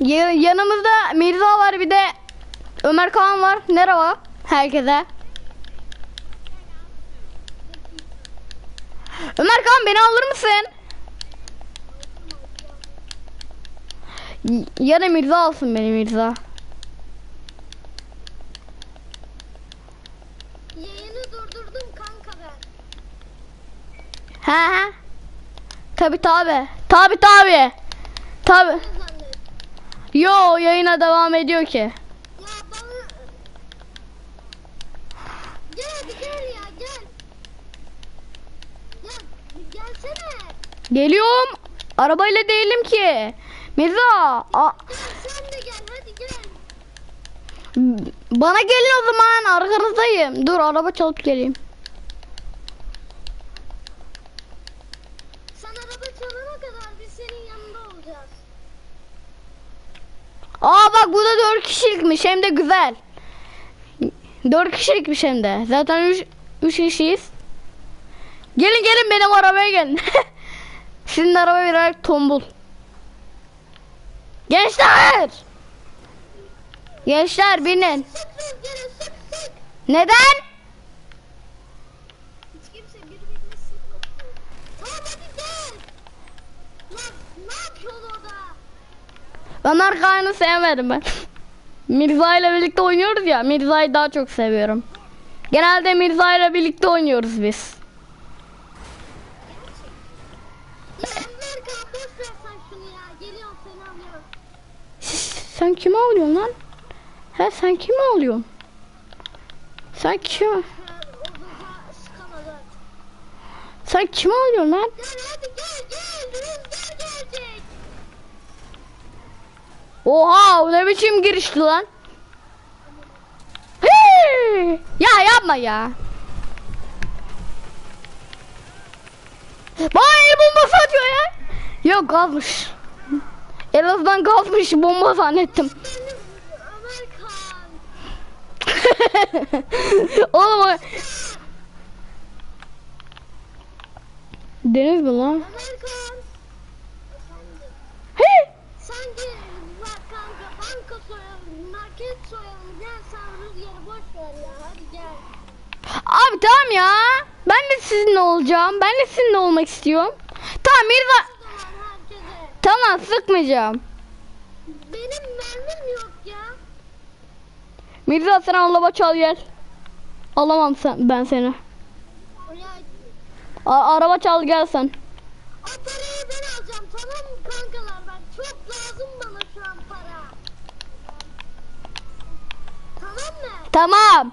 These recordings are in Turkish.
Ya- yanımızda Mirza var bir de Ömer Kağan var. Merhaba herkese. Ömer Kağan beni alır mısın? Ya da Mirza alsın beni Mirza. Yayını durdurdum kanka ben. He he. Tabi tabi. Tabi tabi. Tabi. Yo yayına devam ediyor ki. Ya bana... Gel gel ya gel. Ya gelsene. Geliyorum. Arabayla değilim ki. Mirza. a- Gel sen de gel hadi gel. bana gelin o zaman. Arkanızdayım. Dur araba çalıp geleyim. Sen araba çalana kadar biz senin yanında olacağız. Aa bak bu da 4 kişilikmiş hem de güzel. 4 kişilikmiş hem de. Zaten 3 3 kişiyiz. Gelin gelin benim arabaya gelin. Sizin araba birazcık tombul. Gençler! Gençler binin. Neden? Hiç kimse birbirini sıkmasın. Tamam hadi gel. Lan ne yapıyorsun orada? Ömer Kağan'ı sevmedim ben. Mirza ile birlikte oynuyoruz ya. Mirza'yı daha çok seviyorum. Genelde Mirza ile birlikte oynuyoruz biz. Sen kimi alıyorsun lan? He sen kimi alıyorsun? Sen kim? Sen kimi alıyorsun lan? Gel hadi gel gel. Rüzgar gelecek. Oha o ne biçim girişti lan? Hey! Ya yapma ya. Bana el bombası atıyor ya. Yok gazmış. En azından gazmış bomba zannettim. Oğlum. Deniz mi lan? Amerikan. Efendim. Hey! Sanki bak kanka banka soyalım, market soyalım. Gel sen rüzgarı boş ver ya. Hadi gel. Abi tamam ya. Ben de sizinle olacağım. Ben de sizinle olmak istiyorum. Tamam Mirza. Tamam sıkmayacağım. Benim mermim yok ya. Mirza sen araba çal gel. Alamam sen, ben seni. A- araba çal gel sen. o parayı ben alacağım tamam mı kankalar? Bak çok lazım bana şu an para. Tamam?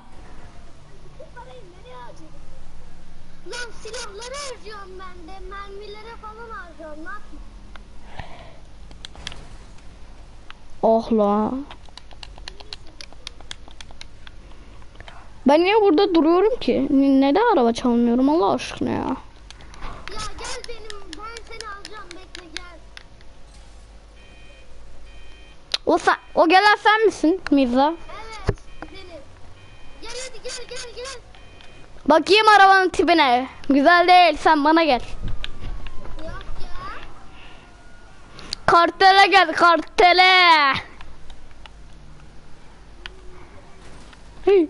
Lan silahlara harcıyorum ben de. Mermilere falan harcıyorum. Ne yapayım? Oh la. Ben niye burada duruyorum ki? Neden araba çalmıyorum Allah aşkına ya? Ya gel benim. Ben seni alacağım. Bekle gel. O sen, o gelen sen misin Mirza? Evet benim. Gel hadi gel gel gel. Bakayım arabanın tipine. Güzel değil sen bana gel. Yok ya. Kartele gel kartele. Hey.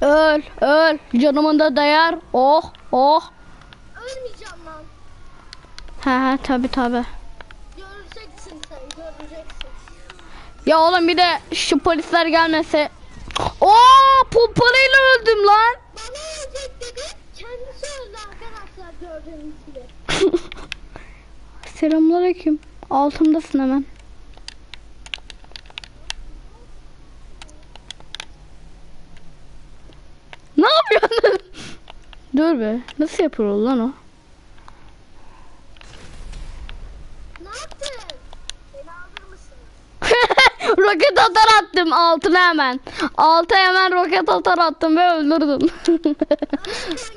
Öl öl canımın da değer. Oh oh. He he tabi tabi. Göreceksin sen göreceksin. Ya oğlum bir de şu polisler gelmese. Oo pompalıyla öldüm lan. Bana ölecek dedi. Kendisi öldü arkadaşlar gördüğünüz gibi. Selamünaleyküm. Altımdasın hemen. Ne yapıyorsun? Dur be. Nasıl yapıyor lan o? Ne yaptın? Beni alır mısın? roket attım altına hemen. Alta hemen roket atar attım ve öldürdüm. Ömercan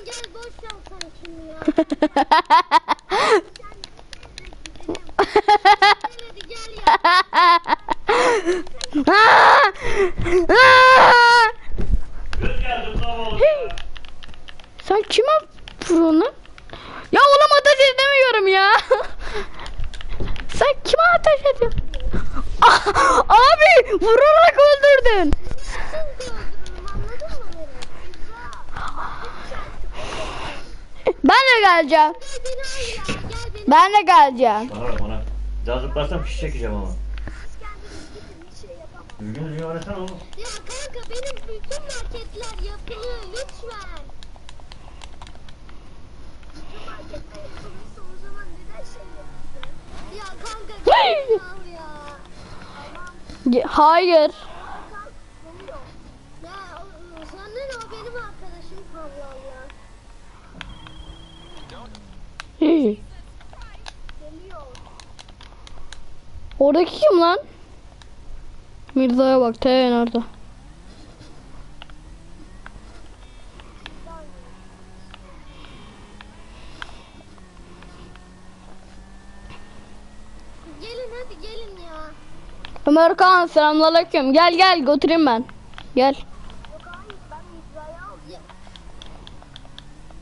gel boş ver sen şunu ya. Hadi gel ya. Aa! Aa! Hey. Sen kime vuruyorsun lan? Ya oğlum ateş edemiyorum ya. Sen kime ateş ediyorsun? Ah, Abi vurarak öldürdün. Siz de öldürürüm anladın mı beni? İzra. Ben de geleceğim. Ben de geleceğim. Bana bak bana. Daha zıplarsam fiş çekeceğim ama. Düzgün düzgün oynasana oğlum. Ya kanka benim bütün marketler yapılıyor lütfen. Bütün marketler yapılırsa o zaman neden şey yapıyorsun? Ya kanka al ya. Ge- Hayır. Ya o- sanırım o benim arkadaşım Allah Allah. Hey. Geliyor. Oradaki kim lan? Mirza'ya bak te nerede? Gelin hadi gelin ya. Ömer Kaan selamünaleyküm. Gel gel götüreyim ben. Gel.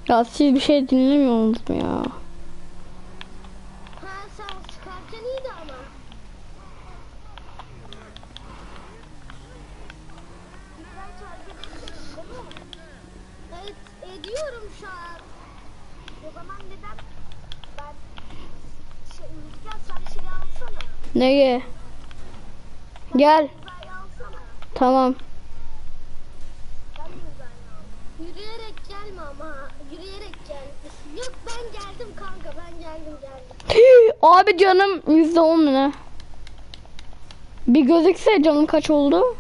Ya siz bir şey dinlemiyorsunuz mu ya? Ha sen çıkarken iyiydi ama. İbrahim takip etmiyorsun değil mi? Evet an. O zaman neden ben şey Rüzgar sen alsana. Neye? Gel. Alsana. Tamam. Yürüyerek gelme ama. Yürüyerek gel. Yok ben geldim kanka ben geldim geldim. Abi canım yüzde on ne? Bir gözükse canım kaç oldu?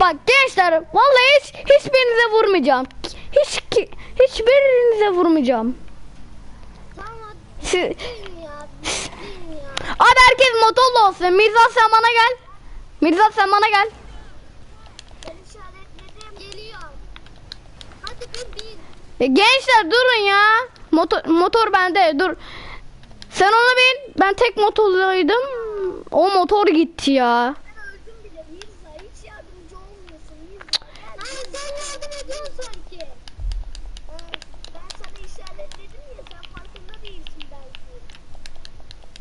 Bak gençler vallahi hiç hiçbirinize vurmayacağım. Hiç hiçbirinize vurmayacağım. Tamam abi herkes motorlu olsun. Mirza sen bana gel. Mirza sen bana gel. E, gençler durun ya. Motor motor bende dur. Sen ona bin. Ben tek motorluydum. O motor gitti ya. Ben öldüm bile Mirza. Hiç yardımcı olmuyorsun Mirza. Ha, sen yardım ediyorsun sanki. Ha, ben sana işaretledim ya sen farkında değilsin belki.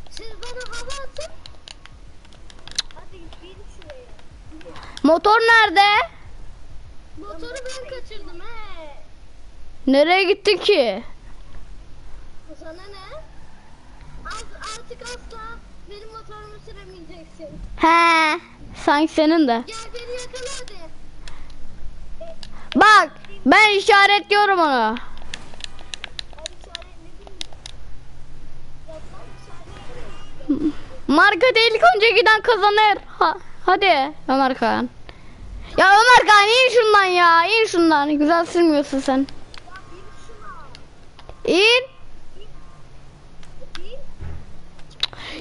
Siz bana hava atın. Hadi bin şuraya. Bin. Motor nerede? Motoru ben kaçırdım he. Nereye gitti ki? Sana ne? Az, artık asla benim motorumu süremeyeceksin. He. Sanki senin de. Gel beni yakala hadi. Bak ben işaretliyorum onu. Markete ilk önce giden kazanır. Ha, hadi Ömer Kağan. Ya Ömer Kağan in şundan ya. in şundan. Güzel sürmüyorsun sen. İn.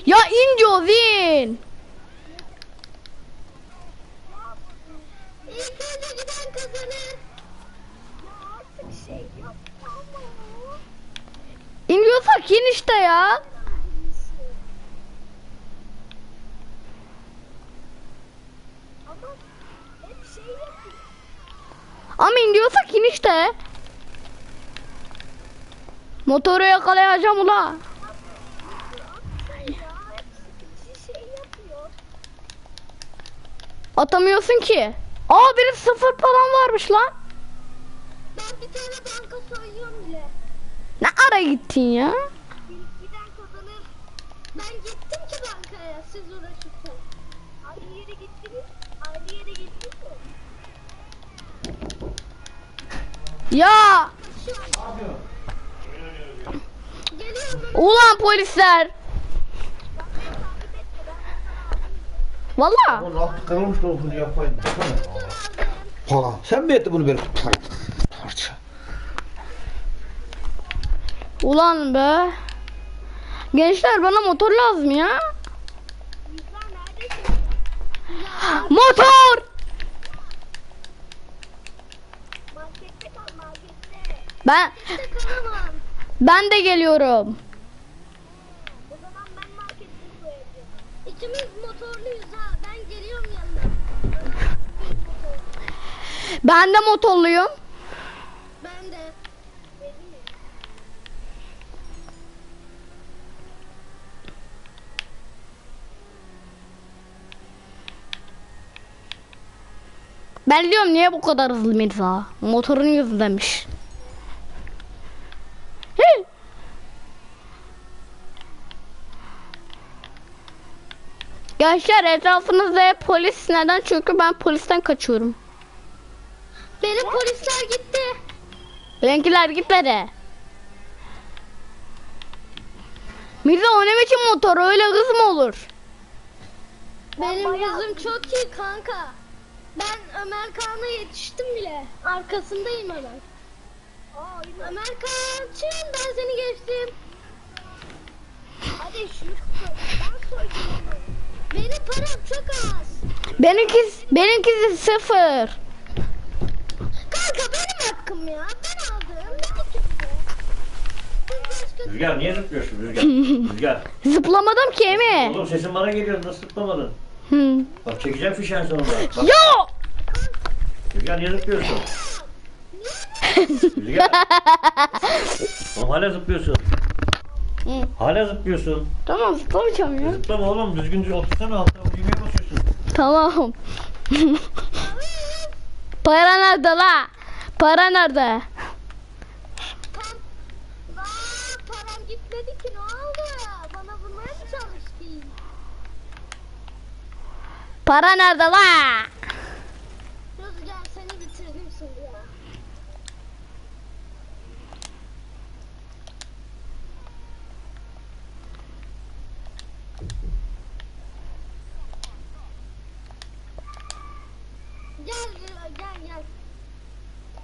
Ya in diyoruz in. İlk önce giden kazanır. Ya artık şey yap ama. İn diyorsak in işte ya. Ama şey. Ama in işte. Motoru yakalayacağım ula. Atamıyorsun ki. Aa benim sıfır param varmış lan. Ben bir tane banka soyuyorum bile. Ne ara gittin ya? Bir- Giden kazanır. Ben gittim ki bankaya siz uğraşırken. Aynı yere gittiniz. Ya ulan polisler. Valla. Kırılmış. Ha, sen mi ettin bunu benim? Parça. Ulan be. Gençler bana motor lazım ya. Yüzler neredesin? Motor. Ben ben de geliyorum. O zaman ben markette koyacağım. İkimiz motorluyuz ha. Ben geliyorum yanına. Ben de motorluyum. Ben diyorum niye bu kadar hızlı Mirza? Motorun yüzündenmiş. Gençler etrafınızda hep polis neden? Çünkü ben polisten kaçıyorum. Benim polisler gitti. Benimkiler gitmedi. Mirza o ne biçim motor öyle hız mı olur? Benim hızım çok iyi kanka. Ben Ömer Kağan'a yetiştim bile. Arkasındayım hemen. Ömer Kağan'cığım ben seni geçtim. Hadi şunu ben. Benim param çok az. Benimki, benimkisi sıfır. Kanka benim hakkım ya. Ben aldım. Kimse. Rüzgar niye zıplıyorsun Rüzgar? Rüzgar. Zıplamadım ki Emi. Oğlum sesin bana geliyor nasıl zıplamadın? Hı. Bak çekeceğim fişen sonunda. Bak Yo! Rüzgar niye zıplıyorsun? Rüzgar. Oğlum hala zıplıyorsun. Hı. Hala zıplıyorsun. Tamam zıplamayacağım ya. Zıplama oğlum düzgünce otursana altına düğmeye basıyorsun. Tamam. Para nerede la? Para nerede? Aa, param gitmedi ki ne oldu? Bana vurmaya mı çalıştın? Para nerede la? Rüzgar seni bitirdim şimdi ya.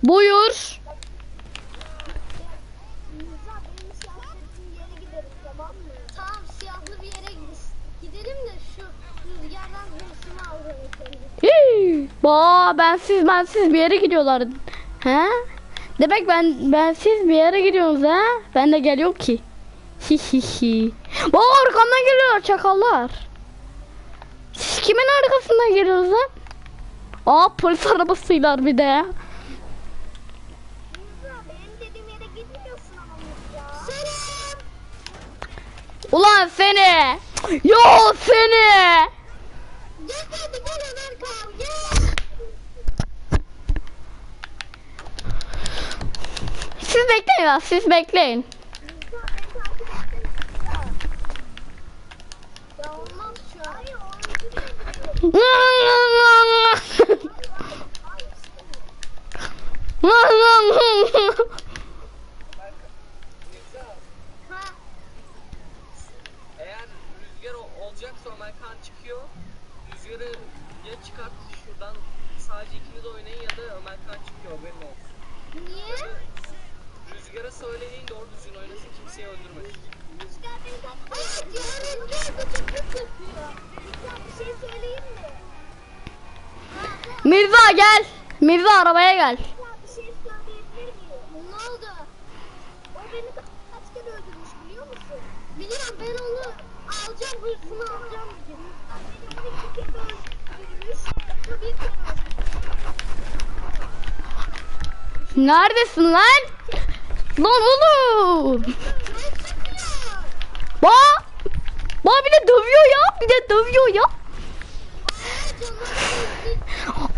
Buyur. Mirza benim siyahsettiğim yere gidelim tamam siyahlı bir yere gidelim de şu rüzgardan hırsımı alalım. Ba bensiz bensiz bir yere gidiyorlar. He? Demek ben bensiz bir yere gidiyoruz ha? Ben de geliyorum ki. Hi hi hi. Ba arkamdan geliyorlar çakallar. Siz kimin arkasından geliyorsunuz lan? Aa polis arabasıylar bir de. Ulan seni. Yo seni. Siz bekleyin ya siz bekleyin. Mirza beni takip etsene Mirza. Ya olmaz şu an. Hayır oyuncu Ha. Eğer rüzgar olacaksa Ömer Kağan çıkıyor. Rüzgarı ya çıkart şuradan sadece ikiniz oynayın ya da Ömer Kağan çıkıyor olsun. Niye? Rüzgara söyleyin doğru düzgün oynasın kimseyi öldürmesin. Rüzgar beni takip Evet ya Rüzgar da çok hız yapıyor. Rüzgar bir şey söyleyeyim mi? Ha, ha. Mirza gel. Mirza arabaya gel. Ya bir şey söyleyebilir miyim? Ne oldu? O beni ka- kaç kere öldürmüş biliyor musun? Biliyorum ben onu alacağım hırsını alacağım bir gün. Beni 12 kere öldürmüş. Bu bir kere öldürmüş. Neredesin lan? Lan oğlum. Ba. Ba bir de dövüyor ya. Bir de dövüyor ya.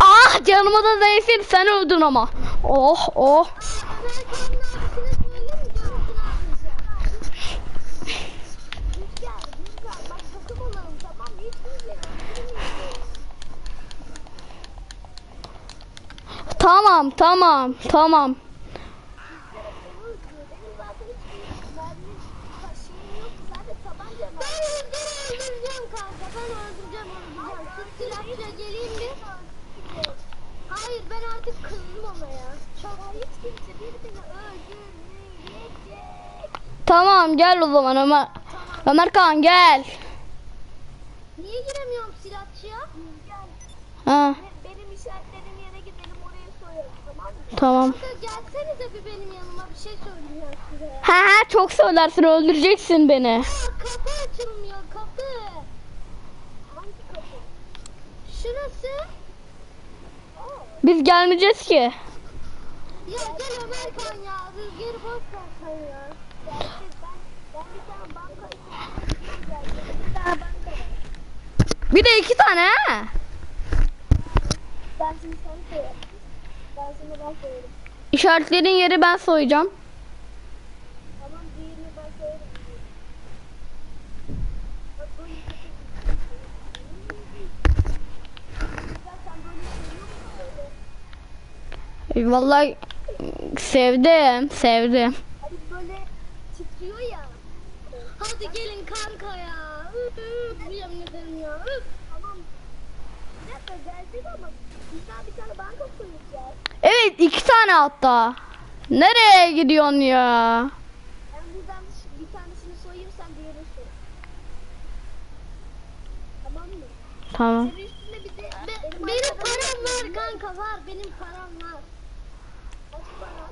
Ah canıma da değsin sen öldün ama. Oh oh. Amerikan'ın abisine söyle mi görsün abisi? Rüzgar, Rüzgar bak takım olalım tamam mı? Hiç bizle öldürmeyelim. Tamam tamam tamam. Benim zaten hiçbir mermi şeyim yok. Zaten tabanca var. Ben Rüzgar'ı öldüreceğim kanka. Ben öldüreceğim öldüreceğim. Sırf silahçıya geleyim mi? Hayır ben artık kızdım ona ya. Hiç kimse birbirini öldürmeyecek. Tamam gel o zaman Ömer. Ömer Kan gel. Niye giremiyorum silahçıya? Ha tamam mı? tamam. Kanka gelsenize bir benim yanıma bir şey söyleyeceğim size. Ha ha çok söylersin öldüreceksin beni. Aa kapı açılmıyor kapı. Hangi kapı? Şurası. Biz gelmeyeceğiz ki. Ya gel Amerikan ya. Rüzgarı boş ver sen ya. Ben, ben bir tane banka Bir tane banka var. Bir de iki tane ha. Ben şimdi koyarım. Ben sana ben koyarım. İşaretlerin yeri ben soyacağım. Tamam diğerini ben koyarım. Vallahi sevdim, sevdim. Hani böyle titriyor ya. Hadi gelin kanka ya. Üf, yemin ederim ya. Tamam. Bir dakika gelsene ama biz daha bir tane banka. Evet iki tane hatta. Nereye gidiyorsun ya? Ben buradan bir tanesini soyayım sen diğerini soy. Tamam mı? Tamam. Senin üstünde bir de... benim param var kanka var. Benim param var. Kaç para?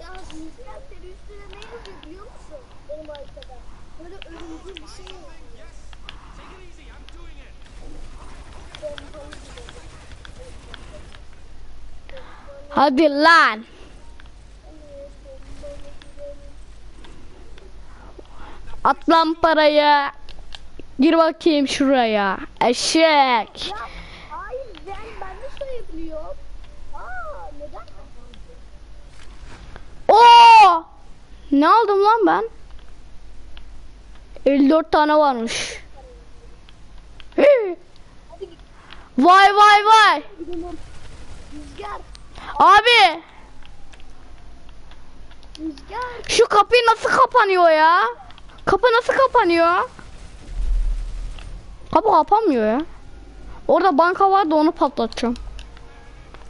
Ya senin üstüne ne yazıyor biliyor musun? Benim haritada. Böyle ölümcül bir şey yazıyor. Hadi lan. At lan parayı. Gir bakayım şuraya. Eşek. Ya? Oo! Ne aldım lan ben? 54 tane varmış. Vay vay vay. Rüzgar, Abi şu kapı nasıl kapanıyor ya? Kapı nasıl kapanıyor? Kapı kapanmıyor ya. Orada banka vardı onu patlatacağım.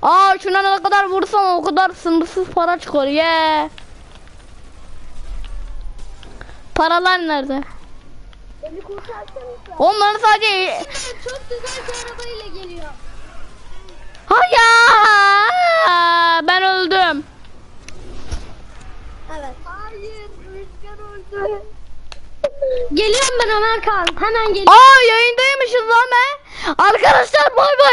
Aa şuna ne kadar vursam o kadar sınırsız para çıkıyor. Yeah. Paralar nerede? Onların sadece Çok güzel bir arabayla geliyor. Hayır. Ben öldüm. Evet. Hayır, rüzgar öldü. Geliyorum ben Ömer Kan. Hemen geliyorum. Aa yayındaymışız lan be. Arkadaşlar bay bay.